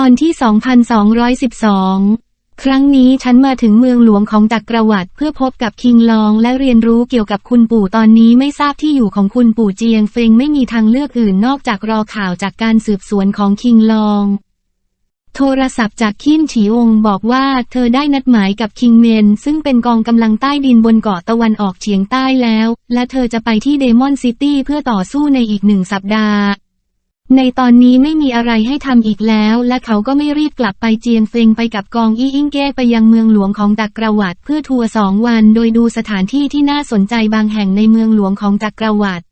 ตอนที่ 2212 ครั้งนี้ฉันมาถึงเมืองหลวงของจักรวรรดิเพื่อพบกับคิงลองและเรียนรู้เกี่ยวกับคุณปู่ตอนนี้ไม่ทราบที่อยู่ของคุณปู่เจียงเฟงไม่มีทางเลือกอื่นนอกจากรอข่าวจากการสืบสวนของคิงลอง โทรศัพท์จากคินฉีองบอกว่าเธอได้นัดหมายกับคิงเมน ซึ่งเป็นกองกำลังใต้ดินบนเกาะตะวันออกเฉียงใต้แล้ว และเธอจะไปที่เดมอนซิตี้เพื่อต่อสู้ในอีกหนึ่งสัปดาห์ ในตอนนี้ไม่มีอะไรให้ทำอีกแล้ว และเขาก็ไม่รีบกลับไปเจียงเฟงไปกับกองอี้อิงเก้ไปยังเมืองหลวงของจักรวรรดิเพื่อทัวร์สองวัน โดยดูสถานที่ที่น่าสนใจบางแห่งในเมืองหลวงของจักรวรรดิ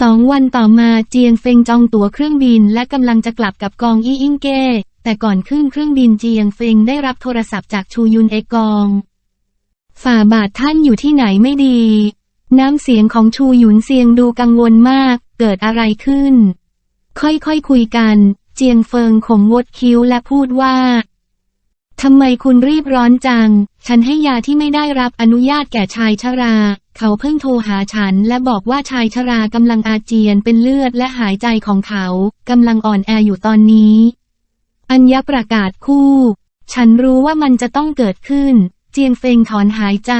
สองวันต่อมาเจียงเฟิงจองตั๋วเครื่องบินและกำลังจะกลับกับกองอี้อิงเก้ แต่ก่อนขึ้นเครื่องบินเจียงเฟิงได้รับโทรศัพท์จากชูยุนเอกอง ฝ่าบาทท่านอยู่ที่ไหนไม่ดี น้ำเสียงของชูหยุนเซียงดูกังวลมาก เกิดอะไรขึ้น ค่อยๆคคุยกัน เจียงเฟิงข่มงดคิ้วและพูดว่าทำไมคุณรีบร้อนจัง ฉันให้ยาที่ไม่ได้รับอนุญาตแก่ชายชรา เขาเพิ่งโทรหาฉันและบอกว่าชายชรากำลังอาเจียนเป็นเลือดและหายใจของเขากำลังอ่อนแออยู่ตอนนี้ อัญญประกาศคู่ ฉันรู้ว่ามันจะต้องเกิดขึ้น เจียงเฟงถอนหายใจ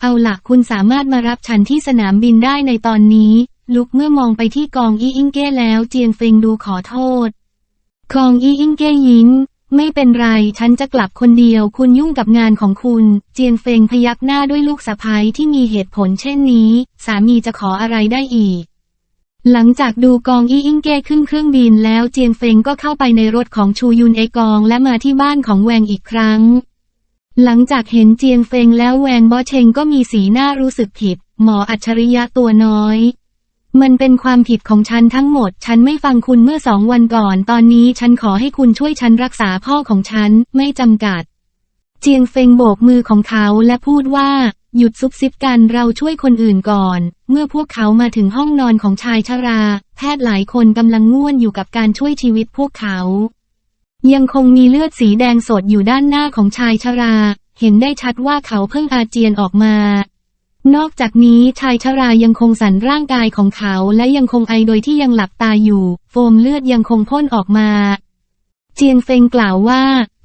เอาล่ะคุณสามารถมารับฉันที่สนามบินได้ในตอนนี้ ลุกเมื่อมองไปที่กองอี้อิงเก้แล้วเจียงเฟงดูขอโทษ กองอี้อิงเก้ยิ้มไม่เป็นไร ฉันจะกลับคนเดียว คุณยุ่งกับงานของคุณ เจียงเฟงพยักหน้าด้วยลูกสะพ้ยที่มีเหตุผลเช่นนี้ สามีจะขออะไรได้อีก หลังจากดูกองอี้อิงเก้ขึ้นเครื่องบินแล้วเจียงเฟงก็เข้าไปในรถของชูยุนเอกองและมาที่บ้านของแวงอีกครั้ง หลังจากเห็นเจียงเฟงแล้วแวงบอเชงก็มีสีหน้ารู้สึกผิด หมออัจฉริยะตัวน้อย มันเป็นความผิดของฉันทั้งหมด ฉันไม่ฟังคุณเมื่อสองวันก่อน ตอนนี้ฉันขอให้คุณช่วยฉันรักษาพ่อของฉัน ไม่จำกัด เจียงเฟงโบกมือของเขาและพูดว่า หยุดซุบซิบกันเราช่วยคนอื่นก่อน เมื่อพวกเขามาถึงห้องนอนของชายชรา แพทย์หลายคนกำลังง่วนอยู่กับการช่วยชีวิตพวกเขา ยังคงมีเลือดสีแดงสดอยู่ด้านหน้าของชายชรา เห็นได้ชัดว่าเขาเพิ่งอาเจียนออกมา นอกจากนี้ชายชรายังคงสั่นร่างกายของเขาและยังคงไอโดยที่ยังหลับตาอยู่ โฟมเลือดยังคงพ่นออกมา เจียงเฟงกล่าวว่า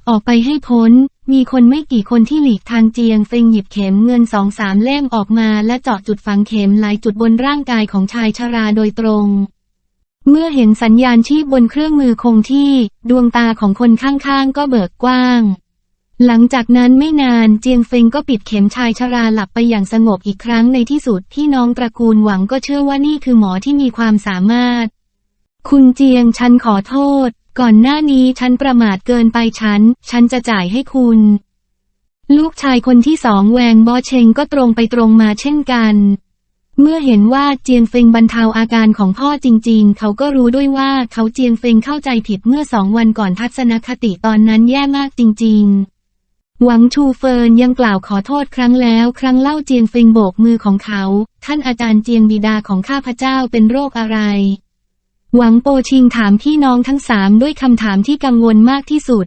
ออกไปให้พ้น มีคนไม่กี่คนที่หลีกทางเจียงเฟงหยิบเข็มเงินสองสามเล่มออกมา และเจาะจุดฝังเข็มหลายจุดบนร่างกายของชายชราโดยตรง เมื่อเห็นสัญญาณชีพบนเครื่องมือคงที่ ดวงตาของคนข้างๆ ก็เบิกกว้าง หลังจากนั้นไม่นานเจียงเฟงก็ปิดเข็มชายชราหลับไปอย่างสงบอีกครั้งในที่สุดที่น้องตระกูลหวังก็เชื่อว่านี่คือหมอที่มีความสามารถ คุณเจียงฉันขอโทษ ก่อนหน้านี้ฉันประมาทเกินไปฉัน ฉันจะจ่ายให้คุณ ลูกชายคนที่สองแวงบอเชงก็ตรงไปตรงมาเช่นกัน เมื่อเห็นว่าเจียงเฟงบรรเทาอาการของพ่อจริง ๆ เขาก็รู้ด้วยว่าเขาเจียงเฟงเข้าใจผิดเมื่อสองวันก่อนทัศนคติตอนนั้นแย่มากจริง ๆ หวังชูเฟินยังกล่าวขอโทษครั้งแล้วครั้งเล่าเจียงเฟงโบกมือของเขา ท่านอาจารย์เจียงบิดาของข้าพเจ้าเป็นโรคอะไร หวังโปชิงถามพี่น้องทั้งสามด้วยคำถามที่กังวลมากที่สุด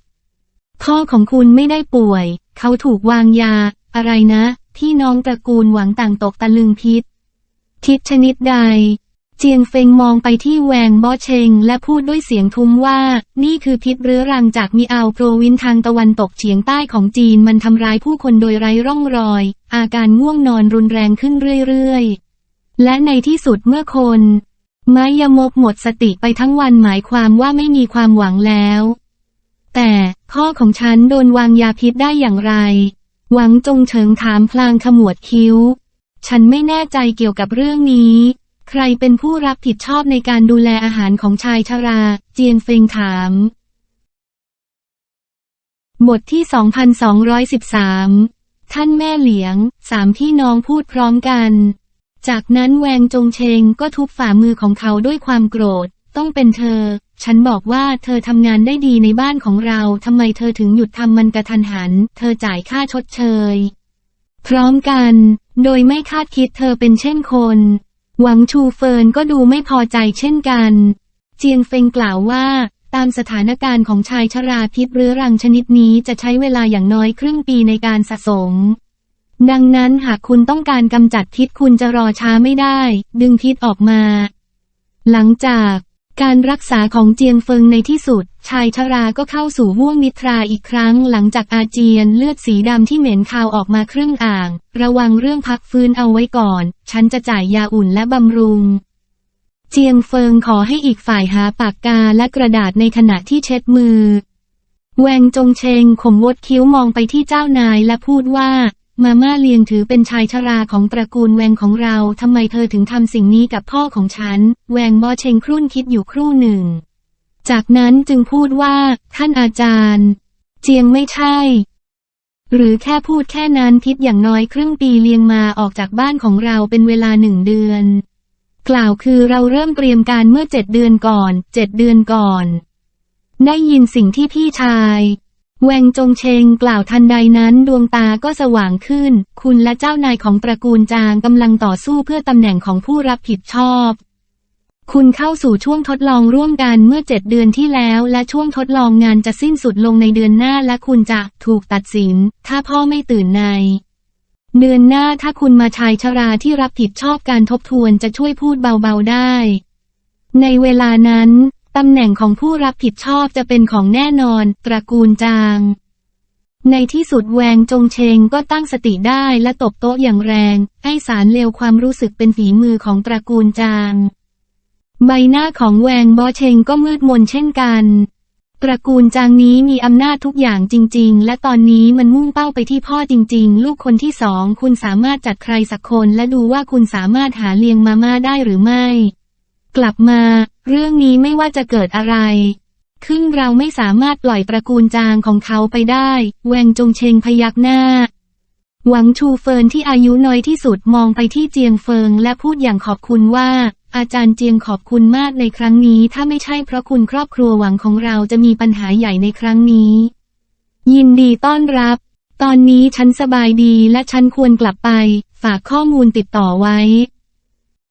พ่อของคุณไม่ได้ป่วย เขาถูกวางยา อะไรนะ พี่น้องตระกูลหวังต่างตกตะลึงพิษพิษชนิดใด เจียงเฟงมองไปที่แวงบอเชง และพูดด้วยเสียงทุ้มว่า นี่คือพิษเรื้อรังจากมีอัลโปรวินทางตะวันตกเฉียงใต้ของจีนมันทำร้ายผู้คนโดยไร้ร่องรอย อาการง่วงนอนรุนแรงขึ้นเรื่อยๆ และในที่สุดเมื่อคนไม้ยมกหมดสติไปทั้งวันหมายความว่าไม่มีความหวังแล้ว แต่พ่อของฉันโดนวางยาพิษได้อย่างไร หวังจงเฉิงถามพลางขมวดคิ้ว ฉันไม่แน่ใจเกี่ยวกับเรื่องนี้ ใครเป็นผู้รับผิดชอบในการดูแลอาหารของชายชรา เจียนเฟงถาม บทที่ 2213 ท่านแม่เหลียง สามพี่น้องพูดพร้อมกัน จากนั้นแวงจงเชงก็ทุบฝ่ามือของเขาด้วยความโกรธ ต้องเป็นเธอ ฉันบอกว่าเธอทำงานได้ดีในบ้านของเราทำไมเธอถึงหยุดทำมันกระทันหัน เธอจ่ายค่าชดเชย พร้อมกัน โดยไม่คาดคิดเธอเป็นเช่นคน หวังชูเฟินก็ดูไม่พอใจเช่นกัน เจียงเฟงกล่าวว่า ตามสถานการณ์ของชายชราพิษเรื้อรังชนิดนี้จะใช้เวลาอย่างน้อยครึ่งปีในการสะสม ดังนั้นหากคุณต้องการกำจัดพิษคุณจะรอช้าไม่ได้ ดึงพิษออกมา หลังจากการรักษาของเจียงเฟิงในที่สุด ชายชราก็เข้าสู่ห่วงนิทราอีกครั้งหลังจากอาเจียนเลือดสีดำที่เหม็นคาวออกมาครึ่งอ่าง ระวังเรื่องพักฟื้นเอาไว้ก่อน ฉันจะจ่ายยาอุ่นและบำรุง เจียงเฟิงขอให้อีกฝ่ายหาปากกาและกระดาษในขณะที่เช็ดมือ แวงจงเชงขมวดคิ้วมองไปที่เจ้านายและพูดว่า มาม่าเลียงถือเป็นชายชราของตระกูลแวงของเราทำไมเธอถึงทำสิ่งนี้กับพ่อของฉัน แวงบอเชงครุ่นคิดอยู่ครู่หนึ่ง จากนั้นจึงพูดว่า ท่านอาจารย์ เจียงไม่ใช่ หรือแค่พูดแค่นั้นพิษอย่างน้อยครึ่งปีเลียงมาออกจากบ้านของเราเป็นเวลาหนึ่งเดือน กล่าวคือเราเริ่มเตรียมการเมื่อเจ็ดเดือนก่อนเจ็ดเดือนก่อน ได้ยินสิ่งที่พี่ชายแวงจงเชงกล่าวทันใดนั้นดวงตาก็สว่างขึ้น คุณและเจ้านายของตระกูลจางกำลังต่อสู้เพื่อตำแหน่งของผู้รับผิดชอบ คุณเข้าสู่ช่วงทดลองร่วมกันเมื่อเจ็ดเดือนที่แล้ว และช่วงทดลองงานจะสิ้นสุดลงในเดือนหน้าและคุณจะถูกตัดสิน ถ้าพ่อไม่ตื่นใน เดือนหน้าถ้าคุณมาชายชราที่รับผิดชอบการทบทวนจะช่วยพูดเบาๆได้ ในเวลานั้นตำแหน่งของผู้รับผิดชอบจะเป็นของแน่นอน ตระกูลจาง ในที่สุดแวงจงเชงก็ตั้งสติได้และตบโต๊ะอย่างแรง ให้สารเลวความรู้สึกเป็นฝีมือของตระกูลจาง ใบหน้าของแวงบอเชงก็มืดมนเช่นกัน ตระกูลจางนี้มีอำนาจทุกอย่างจริง ๆ และตอนนี้มันมุ่งเป้าไปที่พ่อจริง ๆ ลูกคนที่สองคุณสามารถจัดใครสักคนและดูว่าคุณสามารถหาเลี้ยงมาม่าได้หรือไม่ กลับมา เรื่องนี้ไม่ว่าจะเกิดอะไรขึ้นเราไม่สามารถปล่อยตระกูลจางของเขาไปได้ แวงจงเชงพยักหน้า หวังชูเฟินที่อายุน้อยที่สุดมองไปที่เจียงเฟิงและพูดอย่างขอบคุณว่า อาจารย์เจียงขอบคุณมากในครั้งนี้ ถ้าไม่ใช่เพราะคุณครอบครัวหวังของเราจะมีปัญหาใหญ่ในครั้งนี้ ยินดีต้อนรับ ตอนนี้ฉันสบายดีและฉันควรกลับไป ฝากข้อมูลติดต่อไว้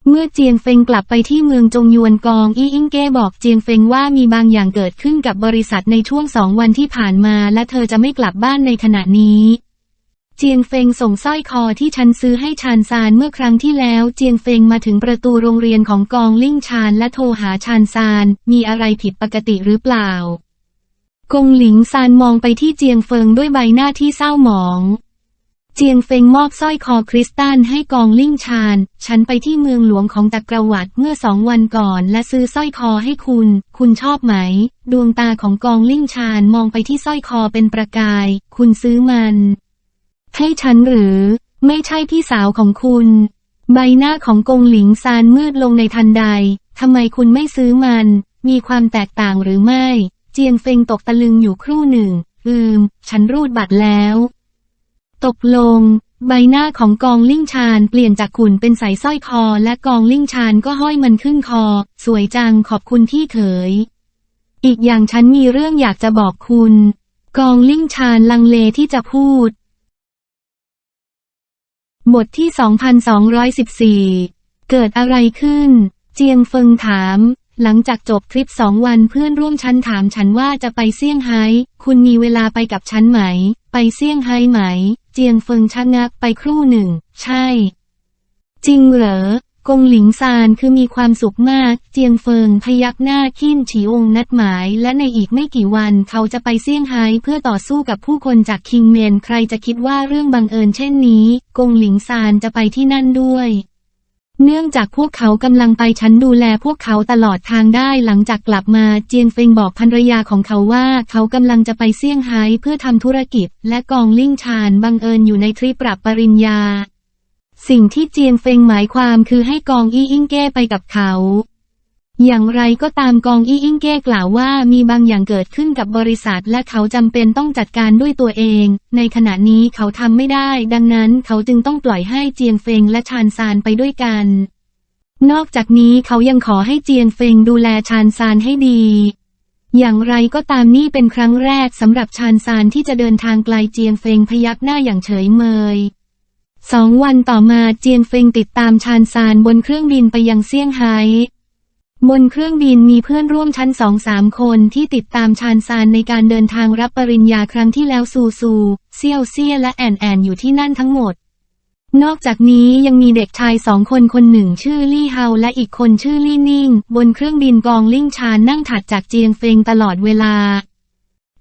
เมื่อเจียงเฟงกลับไปที่เมืองจงยวนกองอี้อิงเก้บอกเจียงเฟงว่ามีบางอย่างเกิดขึ้นกับบริษัทในช่วงสองวันที่ผ่านมา และเธอจะไม่กลับบ้านในขณะนี้ เจียงเฟงส่งสร้อยคอที่ฉันซื้อให้ชานซานเมื่อครั้งที่แล้ว เจียงเฟงมาถึงประตูโรงเรียนของกองลิ่งชานและโทรหาชานซาน มีอะไรผิดปกติหรือเปล่า กงหลิงซานมองไปที่เจียงเฟิงด้วยใบหน้าที่เศร้าหมอง เจียงเฟงมอบสร้อยคอคริสตัลให้กองลิ่งชาน ฉันไปที่เมืองหลวงของจักรวรรดิเมื่อสองวันก่อน และซื้อสร้อยคอให้คุณ คุณชอบไหม ดวงตาของกองลิ่งชานมองไปที่สร้อยคอเป็นประกาย คุณซื้อมัน ให้ฉันหรือ ไม่ใช่พี่สาวของคุณ ใบหน้าของกงหลิงซานมืดลงในทันใด ทำไมคุณไม่ซื้อมัน มีความแตกต่างหรือไม่ เจียงเฟงตกตะลึงอยู่ครู่หนึ่ง อืม ฉันรูดบัตรแล้ว ตกลง ใบหน้าของกองลิ่งชานเปลี่ยนจากขุนเป็นใสสร้อยคอ และกองลิ่งชานก็ห้อยมันขึ้นคอ สวยจังขอบคุณที่เขย อีกอย่างฉันมีเรื่องอยากจะบอกคุณ กองลิ่งชานลังเลที่จะพูด บทที่ 2214 เกิดอะไรขึ้น เจียงเฟิงถาม หลังจากจบทริปสองวันเพื่อนร่วมชั้นถามฉันว่าจะไปเซี่ยงไฮ้ คุณมีเวลาไปกับฉันไหม ไปเซี่ยงไฮ้ไหม เจียงเฟิงชะงักไปครู่หนึ่ง ใช่ จริงเหรอ กงหลิงซานคือมีความสุขมาก เจียงเฟิงพยักหน้าขิ้นฉีองนัดหมาย และในอีกไม่กี่วันเขาจะไปเซี่ยงไฮ้เพื่อต่อสู้กับผู้คนจากคิงเมน ใครจะคิดว่าเรื่องบังเอิญเช่นนี้ กงหลิงซานจะไปที่นั่นด้วย เนื่องจากพวกเขากำลังไปฉันดูแลพวกเขาตลอดทางได้หลังจากกลับมาเจียงเฟิงบอกภรรยาของเขาว่าเขากำลังจะไปเซี่ยงไฮ้เพื่อทำธุรกิจ และกองลิ่งชานบังเอิญอยู่ในทริปปรับปริญญา สิ่งที่เจียงเฟงหมายความคือให้กองอี้อิงเก้ไปกับเขา อย่างไรก็ตามกองอี้อิงเก้กล่าวว่ามีบางอย่างเกิดขึ้นกับบริษัท และเขาจำเป็นต้องจัดการด้วยตัวเอง ในขณะนี้เขาทำไม่ได้ ดังนั้นเขาจึงต้องปล่อยให้เจียงเฟงและชานซานไปด้วยกัน นอกจากนี้เขายังขอให้เจียงเฟงดูแลชานซานให้ดีอย่างไรก็ตามนี่เป็นครั้งแรกสำหรับชานซานที่จะเดินทางไกลเจียงเฟงพยักหน้าอย่างเฉยเมย สองวันต่อมาเจียงเฟงติดตามชานซานบนเครื่องบินไปยังเซี่ยงไฮ้บนเครื่องบินมีเพื่อนร่วมชั้นสองสามคนที่ติดตามชานซานในการเดินทางรับปริญญาครั้งที่แล้วซูซูเซี่ยวเซี่ยและแอนแอนอยู่ที่นั่นทั้งหมด นอกจากนี้ยังมีเด็กชายสองคนคนหนึ่งชื่อลี่เฮาและอีกคนชื่อลี่นิ่ง บนเครื่องบินกองลิ่งชานนั่งถัดจากเจียงเฟงตลอดเวลา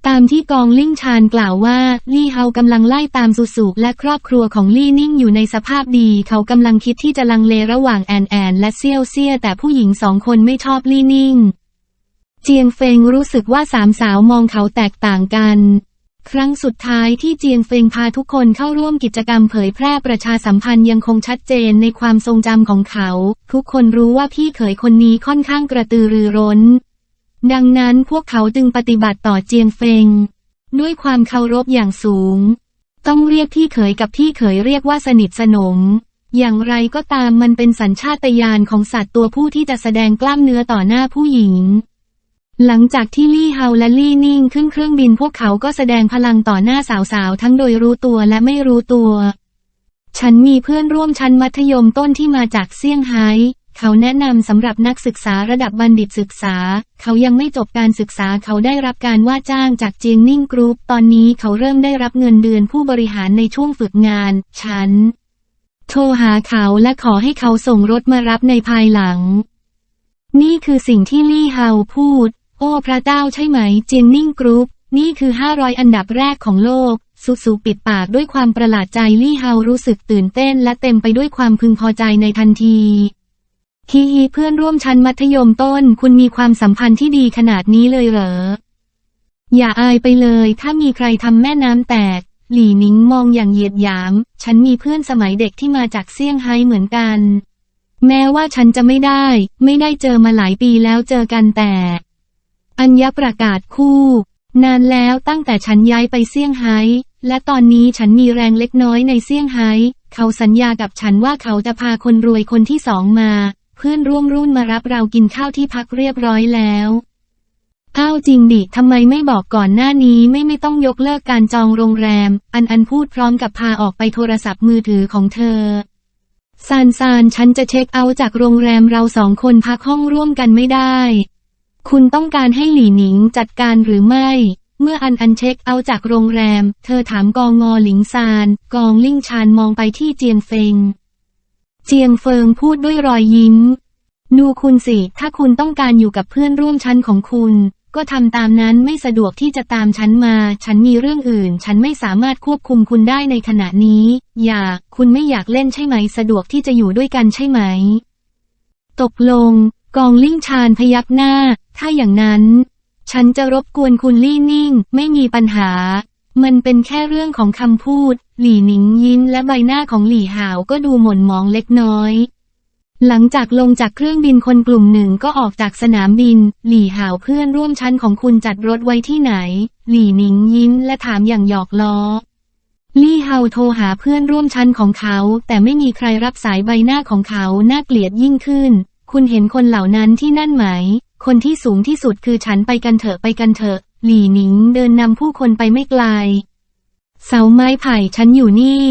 ตามที่กองลิ่งชานกล่าวว่า ลี่เฮากำลังไล่ตามสุสุและครอบครัวของลี่นิ่งอยู่ในสภาพดี เขากำลังคิดที่จะลังเลระหว่างแอนแอนและเซียวเซีย แต่ผู้หญิงสองคนไม่ชอบลี่นิ่ง เจียงเฟงรู้สึกว่าสามสาวมองเขาแตกต่างกัน ครั้งสุดท้ายที่เจียงเฟงพาทุกคนเข้าร่วมกิจกรรมเผยแพร่ประชาสัมพันธ์ยังคงชัดเจนในความทรงจำของเขา ทุกคนรู้ว่าพี่เขยคนนี้ค่อนข้างกระตือรือร้น ดังนั้นพวกเขาจึงปฏิบัติต่อเจียงเฟง ด้วยความเคารพอย่างสูง ต้องเรียกพี่เขยกับพี่เขยเรียกว่าสนิทสนม อย่างไรก็ตามมันเป็นสัญชาตญาณของสัตว์ตัวผู้ที่จะแสดงกล้ามเนื้อต่อหน้าผู้หญิง หลังจากที่ลี่เฮาและลี่นิ่งขึ้นเครื่องบินพวกเขาก็แสดงพลังต่อหน้าสาวๆทั้งโดยรู้ตัวและไม่รู้ตัว ฉันมีเพื่อนร่วมชั้นมัธยมต้นที่มาจากเซี่ยงไฮ้ เขาแนะนำสำหรับนักศึกษาระดับบัณฑิตศึกษา เขายังไม่จบการศึกษาเขาได้รับการว่าจ้างจากจีงนิ่งกรุ๊ปตอนนี้เขาเริ่มได้รับเงินเดือนผู้บริหารในช่วงฝึกงาน ฉัน โทรหาเขาและขอให้เขาส่งรถมารับในภายหลัง นี่คือสิ่งที่ลี่เฮาพูด โอ้พระเจ้าใช่ไหมจีงนิ่งกรุ๊ปนี่คือ 500 อันดับแรกของโลกสุสุปิดปากด้วยความประหลาดใจลี่เฮารู้สึกตื่นเต้นและเต็มไปด้วยความพึงพอใจในทันที ฮีฮีเพื่อนร่วมชั้นมัธยมต้น คุณมีความสัมพันธ์ที่ดีขนาดนี้เลยเหรอ อย่าอายไปเลย ถ้ามีใครทำแม่น้ำแตก หลี่หนิงมองอย่างเหยียดหยาม ฉันมีเพื่อนสมัยเด็กที่มาจากเซี่ยงไฮ้เหมือนกัน แม้ว่าฉันจะไม่ได้ ไม่ได้เจอมาหลายปีแล้วเจอกันแต่ อัญญประกาศคู่ นานแล้วตั้งแต่ฉันย้ายไปเซี่ยงไฮ้และตอนนี้ฉันมีแรงเล็กน้อยในเซี่ยงไฮ้เขาสัญญากับฉันว่าเขาจะพาคนรวยคนที่สองมา พื่อนร่วมรุ่นมารับเรากินข้าวที่พักเรียบร้อยแล้วอ้าวจริงดิทำไมไม่บอกก่อนหน้านี้ไม่ไม่ต้องยกเลิกการจองโรงแรม อันอันพูดพร้อมกับพาออกไปโทรศัพท์มือถือของเธอซานซานฉันจะเช็คเอาจากโรงแรมเราสองคนพักห้องร่วมกันไม่ได้ คุณต้องการให้หลี่หนิงจัดการหรือไม่ เมื่ออันอันเช็คเอาจากโรงแรม เธอถามกองงอหลิงซาน กองลิ่งชานมองไปที่เจียงเฟง เจียงเฟิงพูดด้วยรอยยิ้ม ดูคุณสิ ถ้าคุณต้องการอยู่กับเพื่อนร่วมชั้นของคุณ ก็ทำตามนั้นไม่สะดวกที่จะตามฉันมา ฉันมีเรื่องอื่น ฉันไม่สามารถควบคุมคุณได้ในขณะนี้ อย่า คุณไม่อยากเล่นใช่ไหม สะดวกที่จะอยู่ด้วยกันใช่ไหม ตกลง กองลิ่งชานพยักหน้า ถ้าอย่างนั้น ฉันจะรบกวนคุณลี่นิ่ง ไม่มีปัญหา มันเป็นแค่เรื่องของคำพูด หลี่หนิงยิ้มและใบหน้าของหลี่หาวก็ดูหม่นมองเล็กน้อย หลังจากลงจากเครื่องบินคนกลุ่มหนึ่งก็ออกจากสนามบิน หลี่หาวเพื่อนร่วมชั้นของคุณจัดรถไว้ที่ไหน หลี่หนิงยิ้มและถามอย่างหยอกล้อ ลี่เฮาโทรหาเพื่อนร่วมชั้นของเขา แต่ไม่มีใครรับสายใบหน้าของเขาน่าเกลียดยิ่งขึ้น คุณเห็นคนเหล่านั้นที่นั่นไหม คนที่สูงที่สุดคือฉันไปกันเถอะไปกันเถอะ หลี่หนิงเดินนำผู้คนไปไม่ไกล เสาไม้ไผ่ฉันอยู่นี่